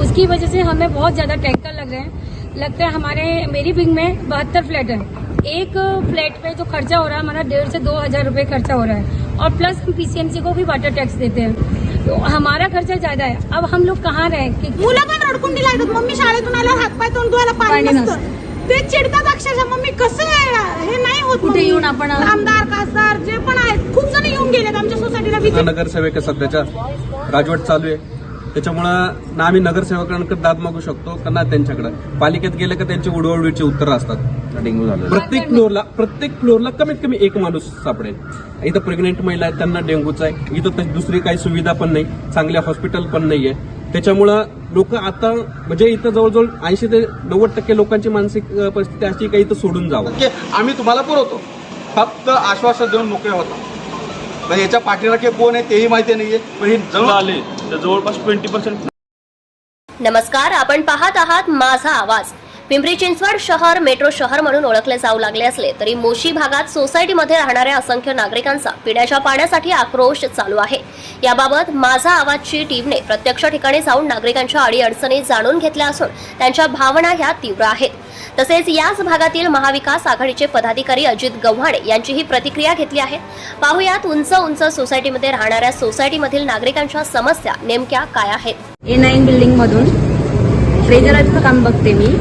उसकी वजह से हमें बहुत ज़्यादा टैंकर लग रहे हैं। लगता है हमारे मेरी विंग में बहत्तर फ्लैट है। एक फ्लैट पे जो खर्चा हो रहा है हमारा डेढ़ से दो हज़ार रुपए खर्चा हो रहा है। और प्लस हम पीसीएमसी को भी वाटर टैक्स देते हैं। तो हमारा खर्चा ज़्यादा है। अब हम लोग कहाँ रहे? मुलं पण दिला मम्मी शाळेतून आल्यावर हातपाय तोंड धुवायला पाणी पाणी नसतं. ते चिडतात अक्षरशः मम्मी कसं हे नाही होत कुठे येऊन आपण- आमदार खासदार जे पण आहेत खूप जण येऊन गेलेत आमच्या सोसायटीला विज़िट सध्याच्या. राजवट चालू आहे. त्याच्यामुळं ना आम्ही नगरसेवकांकडे दाद मागू शकतो का ना त्यांच्याकडे. पालिकेत गेले का त्यांची उडवडीची उत्तरं असतात. डेंग्यू झालं प्रत्येक फ्लोअरला प्रत्येक फ्लोअरला कमीत कमी एक माणूस सापडेल. इथं प्रेग्नेंट महिला आहेत त्यांना डेंग्यूचा आहे. इथं दुसरी काही सुविधा पण नाही. चांगल्या हॉस्पिटल पण नाहीये. त्याच्यामुळं लोक आता म्हणजे इथं जवळजवळ ऐंशी ते नव्वद टक्के लोकांची मानसिक परिस्थिती अशी काही इथं सोडून जावं. की आम्ही तुम्हाला पुरवतो. फक्त आश्वासन देऊन मोकळे होता. याच्या पाठीराखे कोण आहे तेही माहिती नाहीये. पण ही जवळ आले तर जवळपास ट्वेंटी पर्सेंट नमस्कार आपण पाहत आहात माझा आवाज. पिंपरी चिंचवड शहर मेट्रो शहर म्हणून ओळखले जाऊ लागले असले तरी मोशी भागात सोसायटीमध्ये राहणाऱ्या असंख्य नागरिकांचा पिण्याच्या पाण्यासाठी आक्रोश चालू आहे. याबाबत माझा आवाजची टीमने प्रत्यक्ष ठिकाणी जाऊन नागरिकांच्या अडीअडचणी जाणून घेतल्या असून त्यांच्या भावना ह्या तीव्र आहेत. तसेच याच भागातील महाविकास आघाडीचे पदाधिकारी अजित गव्हाणे यांची ही प्रतिक्रिया घेतली आहे. पाहुयात उंच उंच सोसायटीमध्ये राहणाऱ्या सोसायटीमधील नागरिकांच्या समस्या नेमक्या काय आहेत? ए नाईन बिल्डिंगमधून ट्रेजराचं काम बघते मी.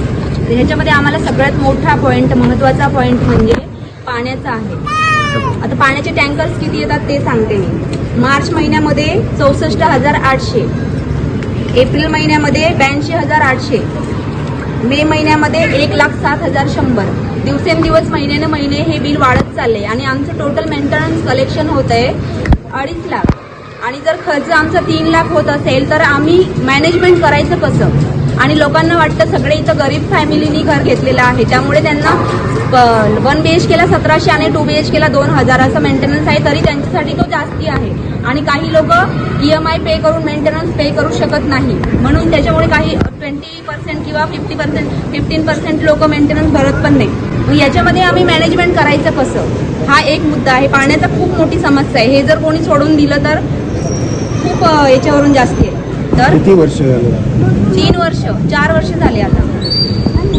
तर ह्याच्यामध्ये आम्हाला सगळ्यात मोठा पॉईंट महत्त्वाचा पॉईंट म्हणजे पाण्याचा आहे. आता पाण्याचे टँकर्स किती येतात ते सांगते मी. मार्च महिन्यामध्ये चौसष्ट हजार आठशे एप्रिल महिन्यामध्ये ब्याऐंशी हजार आठशे मे महिन्यामध्ये एक लाख सात हजार शंभर. दिवसेंदिवस महिन्याने महिने हे बिल वाढत चालले आणि आमचं टोटल मेंटेनन्स कलेक्शन होत आहे अडीच लाख. आणि जर खर्च आमचा तीन लाख होत असेल तर आम्ही मॅनेजमेंट करायचं कसं? आणि लोकांना वाटतं सगळे इथं गरीब फॅमिलीनी घर घेतलेलं आहे. त्यामुळे त्यांना वन बी एच केला सतराशे आणि टू बी एच केला दोन हजार असं मेंटेनन्स आहे तरी त्यांच्यासाठी तो जास्ती आहे. आणि काही लोक ई एम आय पे करून मेंटेनन्स पे करू शकत नाही. म्हणून त्याच्यामुळे काही ट्वेंटी पर्सेंट किंवा फिफ्टी पर्सेंट फिफ्टीन पर्सेंट लोक मेंटेनन्स भरत पण नाही. याच्यामध्ये आम्ही मॅनेजमेंट करायचं कसं? हा एक मुद्दा आहे. पाण्याचा खूप मोठी समस्या आहे. हे जर कोणी सोडून दिलं तर खूप याच्यावरून जास्ती आहे. तर किती वर्ष झाले? तीन वर्ष चार वर्ष झाले आता.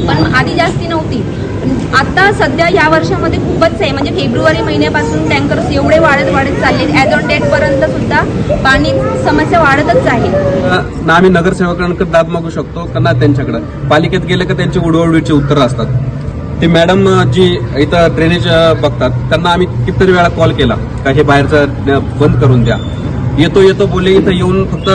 पण आधी जास्ती नव्हती. पण आता सध्या या वर्षामध्ये खूपच आहे. म्हणजे फेब्रुवारी महिन्यापासून टँकर्स एवढे वाढत वाढत चालले ॲज ऑन डेट पर्यंत सुद्धा पाणी समस्या वाढतच आहे. ना आम्ही नगरसेवकांकडे दाद मागू शकतो का? ना त्यांच्याकडे. पालिकेत गेले का त्यांची उडवडीची उत्तरं असतात. ते मॅडम जी इथं ड्रेनेज बघतात त्यांना आम्ही कितीतरी वेळा कॉल केला. का हे बाहेरचं बंद करून द्या. येतो येतो बोलले इथं येऊन फक्त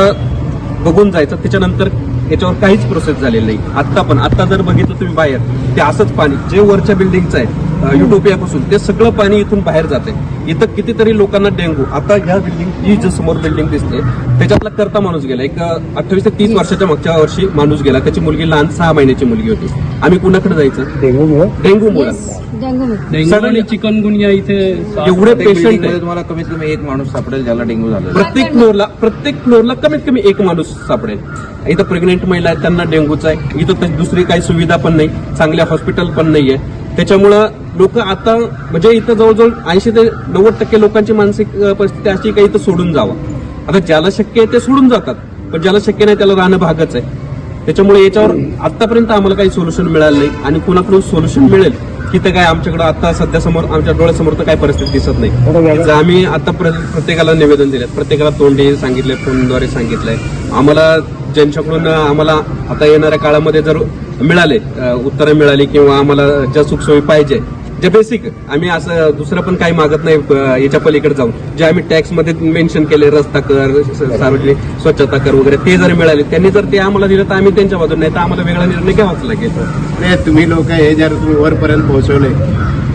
बघून जायचं. त्याच्यानंतर याच्यावर काहीच प्रोसेस झालेली नाही. आत्ता पण आत्ता जर बघितलं तुम्ही बाहेर ते असंच पाणी जे वरच्या बिल्डिंगचं आहे युटोपियापासून. ते सगळं पाणी इथून बाहेर जाते. इथं कितीतरी लोकांना डेंगू. आता ह्या बिल्डिंग ही जी समोर बिल्डिंग दिसते त्याच्यातला करता माणूस गेला. एक अठ्ठावीस ते तीस वर्षाच्या मागच्या वर्षी माणूस गेला. त्याची मुलगी लहान सहा महिन्याची मुलगी होती. आम्ही कुणाकडे जायचं? डेंगू मुळे? डेंगू में डेंग्यू आणि चिकनगुनिया इथे एवढे पेशंट तुम्हाला कमीत कमी एक माणूस सापडेल ज्याला डेंग्यू झालं प्रत्येक फ्लोअरला प्रत्येक फ्लोअरला कमीत कमी एक माणूस सापडेल. इथं प्रेग्नेंट महिला आहेत त्यांना डेंग्यूचा आहे. इथं दुसरी काही सुविधा पण नाही. चांगल्या हॉस्पिटल पण नाहीये. त्याच्यामुळं लोक आता म्हणजे इथं जवळजवळ ऐंशी ते नव्वद टक्के लोकांची मानसिक परिस्थिती अशी काही इथं सोडून जावं. आता ज्याला शक्य आहे ते सोडून जातात पण ज्याला शक्य नाही त्याला राहणं भागच आहे. त्याच्यामुळे याच्यावर आतापर्यंत आम्हाला काही सोल्युशन मिळालं नाही आणि कुणाकडून सोल्युशन मिळेल की तर काय आमच्याकडे आता सध्या समोर आमच्या डोळ्यासमोर तर काही परिस्थिती दिसत नाही. आम्ही आता प्र- प्रत्येकाला निवेदन दिले प्रत्येकाला तोंडी सांगितले फोनद्वारे सांगितलंय. आम्हाला ज्यांच्याकडून आम्हाला आता येणाऱ्या काळामध्ये जर मिळाले उत्तरं मिळाली किंवा आम्हाला ज्या सुखसोयी पाहिजे जे बेसिक आम्ही असं दुसरं पण काही मागत नाही याच्या पलीकडे जाऊन. जे आम्ही टॅक्समध्ये मेन्शन केले रस्ता कर सार्वजनिक स्वच्छता कर वगैरे ते जर मिळाले त्यांनी जर ते आम्हाला दिलं तर आम्ही त्यांच्या बाजूने नाही तर आम्हाला वेगळा निर्णय घ्यावाच लागेल. नाही तुम्ही लोक हे जर तुम्ही वरपर्यंत पोहोचवले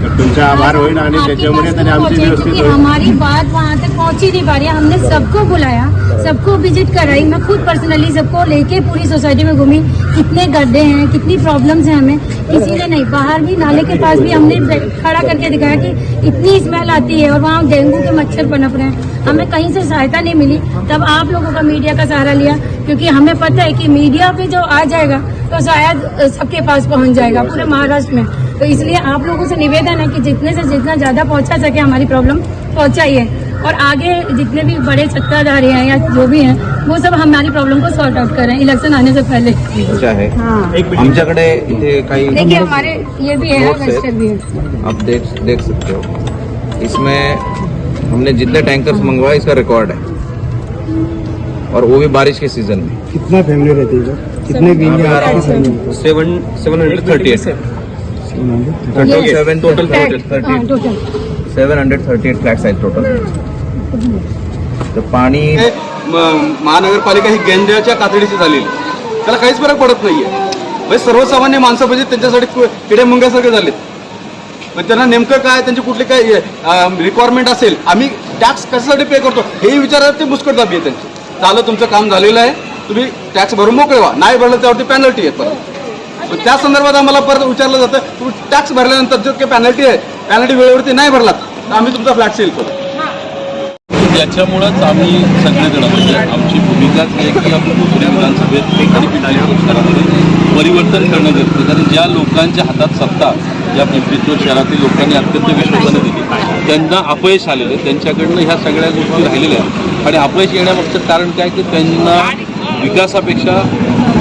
तर तुमचा आभार होईल आणि त्याच्यामुळे आमची व्यवस्थित क्योंकि होईल. हमारी बात वहाँ तक पहुंच नहीं पा रही हमने सबको बुलाया। सबको विज़िट कराई। मैं खुद पर्सनली सबको लेके पूरी सोसाइटी में घूमी। कितने गड्ढे हैं, कितनी प्रॉब्लम्स हैं हमें। किसी ने नहीं, बाहर भी नाले के पास भी हमने खड़ा करके दिखाया कि इतनी स्मेल आती है और वहाँ डेंगू के मच्छर पनप रहे हैं। हमें कहीं से सहायता नहीं मिली। तब आप लोगों का मीडिया का सहारा लिया, क्योंकि हमें पता है कि मीडिया पे जो आ जाएगा तो शायद सबके पास पहुँच जाएगा पूरे महाराष्ट्र में। तो इसलिए आप लोगों से निवेदन है कि जितने से जितना ज़्यादा पहुँचा सके हमारी प्रॉब्लम पहुंचाइए। और आगे जितने भी बड़े सत्ताधारी हैं या जो भी हैं वो सब हमारी प्रॉब्लम को सॉर्ट आउट करें इलेक्शन आने से पहले। आहे हाँ। आमच्याकडे इथे काही देखिए हमारे ये भी है है। रजिस्टर भी है। आप देख देख सकते हो। इसमें हमने जितने टैंकर्स मंगवाए इसका रिकॉर्ड है। और वो भी बारिश के सीज़न में। कितना फॅमिली रहते कितने seven seven hundred thirty eight seven total हाँ, total seven hundred thirty eight flats आहेत टोटल तर पाणी महानगरपालिका ही गेंड्याच्या कातडीची झालेली. त्याला काहीच फरक पडत नाहीये. म्हणजे सर्वसामान्य माणसं म्हणजे त्यांच्यासाठी कु- किडे मुंग्यासारखे झालेत. पण त्यांना नेमकं काय त्यांची कुठली काय रिक्वायरमेंट असेल आम्ही टॅक्स कशासाठी पे करतो? हेही विचारात ते मुस्कट दाबी आहे त्यांची. झालं तुमचं काम झालेलं आहे. तुम्ही टॅक्स भरून मोकळे व्हा. नाही भरलं त्यावरती पॅनल्टी आहे परत. पण त्या संदर्भात आम्हाला परत विचारलं जातं तुम्ही टॅक्स भरल्यानंतर जो काही पॅनल्टी आहे पॅनल्टी वेळेवरती नाही भरलात तर आम्ही तुमचा फ्लॅट सेल करू. याच्यामुळंच आम्ही सगळेजण म्हणजे आमची भूमिकाच आहे की आपण दुसऱ्या विधानसभेत आणि पिंपरी शहरामध्ये परिवर्तन करणं गरजेचं कारण ज्या लोकांच्या हातात सत्ता ज्या पिंपरी शहरातील लोकांनी अत्यंत विश्वासाने दिली त्यांना अपयश आलेलं त्यांच्याकडनं ह्या सगळ्या गोष्टी राहिलेल्या आहेत. आणि अपयश येण्यामागचं कारण काय की त्यांना विकासापेक्षा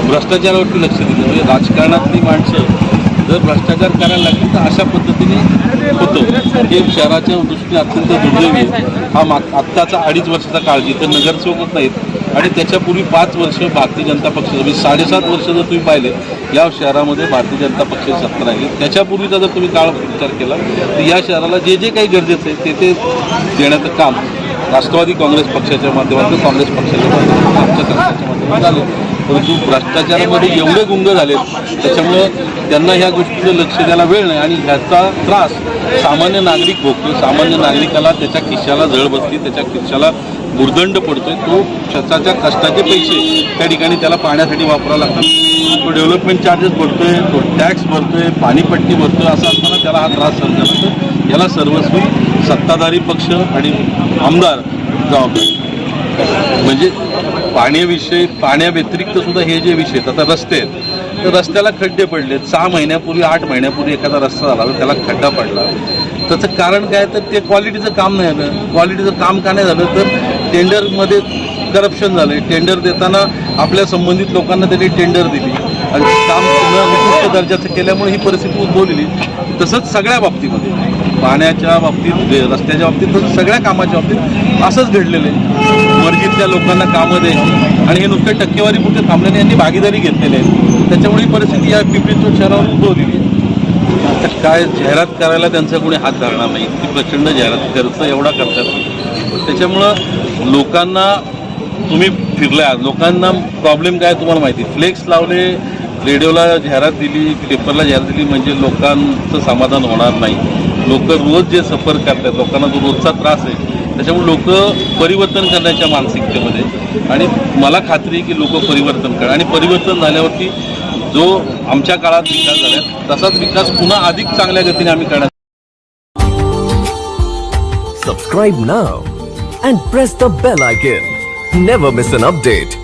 भ्रष्टाचारावरती लक्ष दिलं. म्हणजे राजकारणातली माणसं जर भ्रष्टाचार करायला लागली तर अशा पद्धतीने होतं. हे शहराच्या दृष्टीने अत्यंत दुर्दैवी आहे. हा मा आत्ताचा अडीच वर्षाचा काळ जिथं नगरसेवकच नाहीत आणि त्याच्यापूर्वी पाच वर्ष भारतीय जनता पक्ष म्हणजे साडेसात वर्ष जर तुम्ही पाहिले या शहरामध्ये भारतीय जनता पक्षाची सत्ता राहिली. त्याच्यापूर्वीचा जर तुम्ही काळ विचार केला तर या शहराला जे जे काही गरजेचं आहे ते ते देण्याचं काम राष्ट्रवादी काँग्रेस पक्षाच्या माध्यमातून काँग्रेस पक्षाच्या माध्यमातून आमच्या सरकारच्या माध्यमातून झाले. परंतु भ्रष्टाचारामध्ये एवढे गुंग झालेत त्याच्यामुळं त्यांना ह्या गोष्टीचं लक्ष द्यायला वेळ नाही आणि ह्याचा त्रास सामान्य नागरिक भोगतो सामान्य नागरिकाला त्याच्या खिशाला झळ बसली त्याच्या खिशाला भुर्दंड पडतोय. तो स्वतःच्या कष्टाचे पैसे त्या ठिकाणी त्याला पाण्यासाठी वापरावं लागतात. तो डेव्हलपमेंट चार्जेस भरतोय तो टॅक्स भरतोय पाणीपट्टी भरतोय असं असताना त्याला हा त्रास सहन करावा लागतो याला सर्वस्वी सत्ताधारी पक्ष आणि आमदार जबाबदार. म्हणजे पाण्याविषयी पाण्याव्यतिरिक्त सुद्धा हे जे विषय आहेत आता रस्ते आहेत. तर रस्त्याला खड्डे पडलेत सहा महिन्यापूर्वी आठ महिन्यापूर्वी एखादा रस्ता झाला तर त्याला खड्डा पडला. त्याचं कारण काय तर ते क्वालिटीचं काम नाही झालं क्वालिटीचं काम का नाही झालं? तर टेंडरमध्ये करप्शन झालं टेंडर देताना आपल्या संबंधित लोकांना त्यांनी टेंडर दिली. आणि ते काम पुन्हा निकृष्ट दर्जाचं केल्यामुळे ही परिस्थिती उद्भवलेली. तसंच सगळ्या बाबतीमध्ये. पाण्याच्या बाबतीत रस्त्याच्या बाबतीत सगळ्या कामाच्या बाबतीत असंच घडलेलं आहे. मर्जीतल्या लोकांना कामं द्यायची आणि हे नुसतं टक्केवारी पुढे थांबल्याने यांनी भागीदारी घेतलेली आहे. त्याच्यामुळे ही परिस्थिती या पिंपरी शहरावर उद्भवलेली आहे आता काय जाहिरात करायला त्यांचा कोणी हात धरणार नाही. ती प्रचंड जाहिरात खर्च एवढा करतात. त्याच्यामुळं लोकांना तुम्ही फिरल्या. लोकांना प्रॉब्लेम काय तुम्हाला माहिती? फ्लेक्स लावले रेडिओला जाहिरात दिली पेपरला जाहिरात दिली म्हणजे लोकांचं समाधान होणार नाही. लोक रोज जे सफर करतात लोकांना जो रोजचा त्रास आहे त्याच्यामुळे लोक परिवर्तन करण्याच्या मानसिकतेमध्ये. आणि मला खात्री आहे की लोक परिवर्तन करा. आणि परिवर्तन झाल्यावरती जो आमच्या काळात विकास झाला तसाच विकास पुन्हा अधिक चांगल्या गतीने आम्ही करणार. Subscribe now and press the bell icon never miss an update